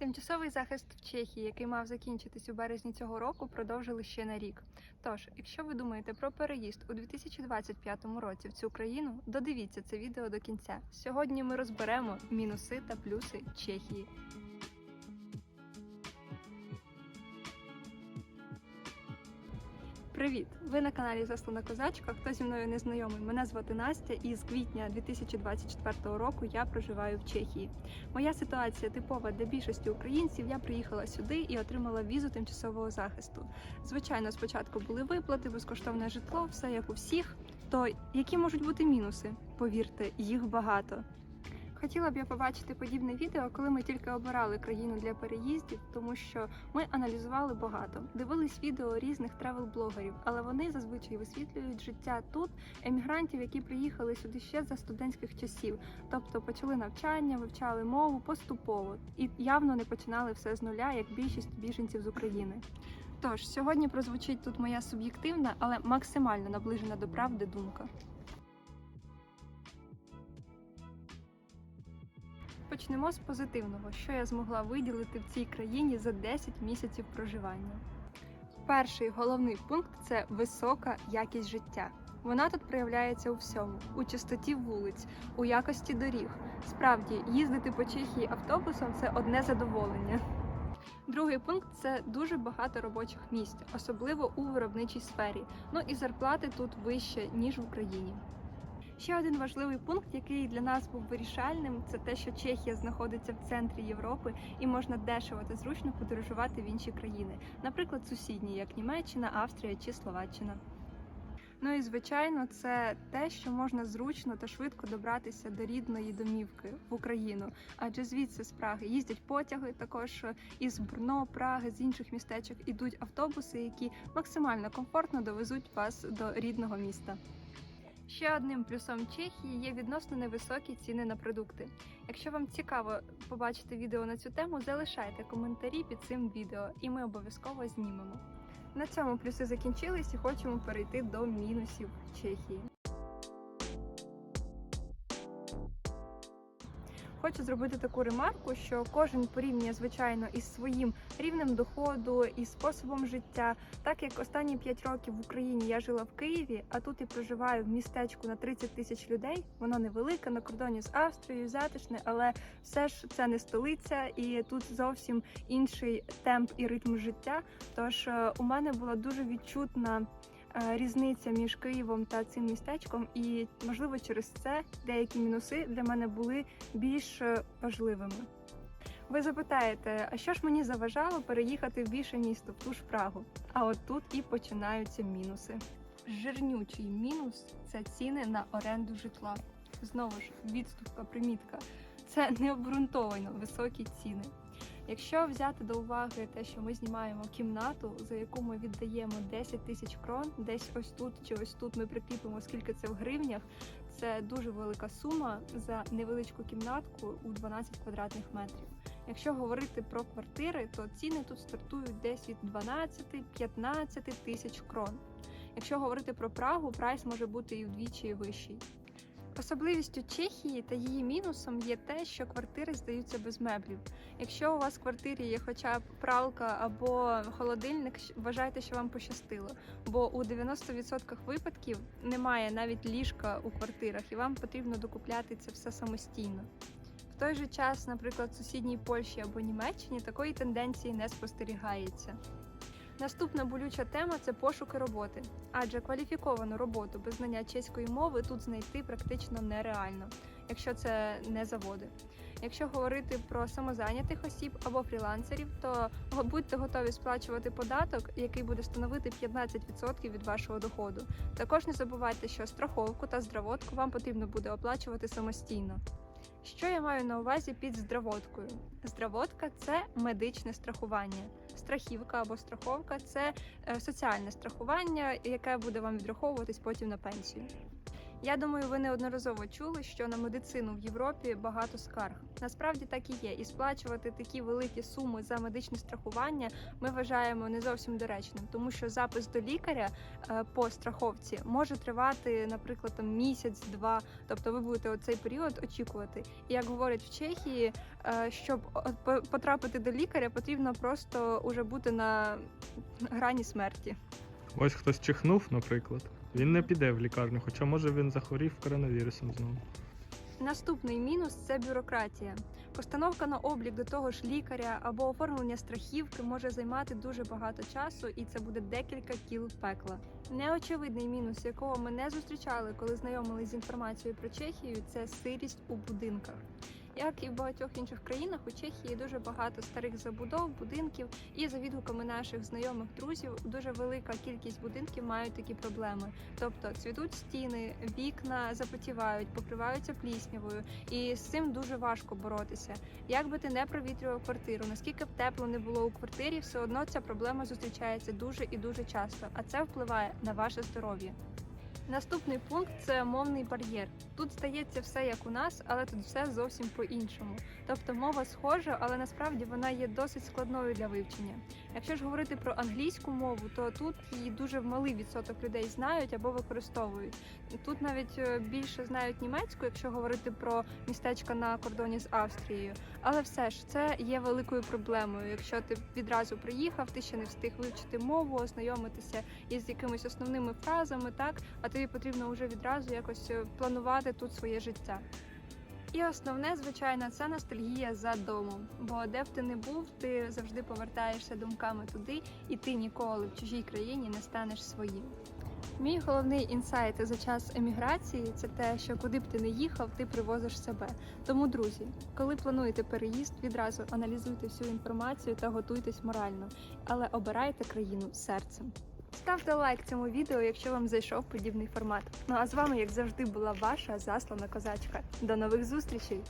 Тимчасовий захист в Чехії, який мав закінчитись у березні цього року, продовжили ще на рік. Тож, якщо ви думаєте про переїзд у 2025 році в цю країну, додивіться це відео до кінця. Сьогодні ми розберемо мінуси та плюси Чехії. Привіт! Ви на каналі Заслана Козачка. Хто зі мною не знайомий? Мене звати Настя, і з квітня 2024 року я проживаю в Чехії. Моя ситуація типова для більшості українців. Я приїхала сюди і отримала візу тимчасового захисту. Звичайно, спочатку були виплати, безкоштовне житло, все як у всіх. То які можуть бути мінуси? Повірте, їх багато. Хотіла б я побачити подібне відео, коли ми тільки обирали країну для переїздів, тому що ми аналізували багато, дивились відео різних тревел-блогерів, але вони зазвичай висвітлюють життя тут емігрантів, які приїхали сюди ще за студентських часів, тобто почали навчання, вивчали мову поступово і явно не починали все з нуля, як більшість біженців з України. Тож сьогодні прозвучить тут моя суб'єктивна, але максимально наближена до правди думка. Почнемо з позитивного, що я змогла виділити в цій країні за 10 місяців проживання. Перший головний пункт це висока якість життя. Вона тут проявляється у всьому: у чистоті вулиць, у якості доріг. Справді, їздити по Чехії автобусом це одне задоволення. Другий пункт це дуже багато робочих місць, особливо у виробничій сфері. Ну і зарплати тут вище ніж в Україні. Ще один важливий пункт, який для нас був вирішальним, це те, що Чехія знаходиться в центрі Європи і можна дешево та зручно подорожувати в інші країни, наприклад, сусідні, як Німеччина, Австрія чи Словаччина. Ну і звичайно, це те, що можна зручно та швидко добратися до рідної домівки в Україну, адже звідси з Праги їздять потяги. Також із Брно, Праги, з інших містечок ідуть автобуси, які максимально комфортно довезуть вас до рідного міста. Ще одним плюсом Чехії є відносно невисокі ціни на продукти. Якщо вам цікаво побачити відео на цю тему, залишайте коментарі під цим відео, і ми обов'язково знімемо. На цьому плюси закінчились і хочемо перейти до мінусів Чехії. Хочу зробити таку ремарку, що кожен порівнює звичайно із своїм рівнем доходу і способом життя. Так як останні 5 років в Україні я жила в Києві, а тут я проживаю в містечку на 30 тисяч людей. Воно невелике на кордоні з Австрією, затишне, але все ж це не столиця, і тут зовсім інший темп і ритм життя. Тож е, у мене була дуже відчутна. Е, Різниця між Києвом та цим містечком, і можливо через це деякі мінуси для мене були більш е, важливими. Ви запитаєте, а що ж мені заважало переїхати в більше місто, в ту ж Прагу? А от тут і починаються мінуси. Жирнючий мінус це ціни на оренду житла. Знову ж, відступка, примітка. Це необґрунтовано високі ціни. Якщо взяти до уваги те, що ми знімаємо кімнату, за яку ми віддаємо 10 тисяч крон, десь ось тут чи ось тут ми прикріпимо, скільки це в гривнях, це дуже велика сума за невеличку кімнатку у 12 квадратних метрів. Якщо говорити про квартири, то ціни тут стартують десь від 12-15 тисяч крон. Якщо говорити про Прагу, прайс може бути і вдвічі вищий. Особливістю Чехії та її мінусом є те, що квартири здаються без меблів. Якщо у вас в квартирі є хоча б пралка або холодильник, вважайте, що вам пощастило. Бо у 90% випадків немає навіть ліжка у квартирах, і вам потрібно докупляти це все самостійно. В той же час, наприклад, в сусідній Польщі або Німеччині такої тенденції не спостерігається. Наступна болюча тема це пошуки роботи, адже кваліфіковану роботу без знання чеської мови тут знайти практично нереально, якщо це не заводи. Якщо говорити про самозайнятих осіб або фрілансерів, то будьте готові сплачувати податок, який буде становити 15% від вашого доходу. Також не забувайте, що страховку та здравотку вам потрібно буде оплачувати самостійно. Що я маю на увазі під здравоткою? Здравотка це медичне страхування. Страхівка або страховка це е, соціальне страхування, яке буде вам відраховуватись потім на пенсію. Я думаю, ви неодноразово чули, що на медицину в Європі багато скарг. Насправді так і є, і сплачувати такі великі суми за медичне страхування ми вважаємо не зовсім доречним, тому що запис до лікаря е, по страховці може тривати, наприклад, місяць-два. Тобто ви будете оцей період очікувати. І як говорять в Чехії, е, щоб по- потрапити до лікаря, потрібно просто уже бути на грані смерті. Ось хтось чихнув, наприклад. Він не піде в лікарню, хоча може він захворів коронавірусом знову. Наступний мінус це бюрократія. Постановка на облік до того ж лікаря або оформлення страхівки може займати дуже багато часу, і це буде декілька кіл пекла. Неочевидний мінус, якого ми не зустрічали, коли знайомились з інформацією про Чехію, це сирість у будинках. Як і в багатьох інших країнах, у Чехії дуже багато старих забудов, будинків, і за відгуками наших знайомих друзів, дуже велика кількість будинків мають такі проблеми. Тобто цвітуть стіни, вікна запотівають, покриваються пліснявою, і з цим дуже важко боротися. Як би ти не провітрював квартиру, наскільки б тепло не було у квартирі, все одно ця проблема зустрічається дуже і дуже часто, а це впливає на ваше здоров'я. Наступний пункт це мовний бар'єр. Тут стається все як у нас, але тут все зовсім по-іншому. Тобто мова схожа, але насправді вона є досить складною для вивчення. Якщо ж говорити про англійську мову, то тут її дуже малий відсоток людей знають або використовують. Тут навіть е, більше знають німецьку, якщо говорити про містечка на кордоні з Австрією. Але все ж це є великою проблемою. Якщо ти відразу приїхав, ти ще не встиг вивчити мову, ознайомитися із якимись основними фразами, так а тобі потрібно вже відразу якось е, планувати тут своє життя. І основне, звичайно, це ностальгія за домом. Бо де б ти не був, ти завжди повертаєшся думками туди, і ти ніколи в чужій країні не станеш своїм. Мій головний інсайт за час еміграції це те, що куди б ти не їхав, ти привозиш себе. Тому, друзі, коли плануєте переїзд, відразу аналізуйте всю інформацію та готуйтесь морально, але обирайте країну серцем. Ставте лайк цьому відео, якщо вам зайшов подібний формат. Ну а з вами, як завжди, була ваша заслана козачка. До нових зустрічей!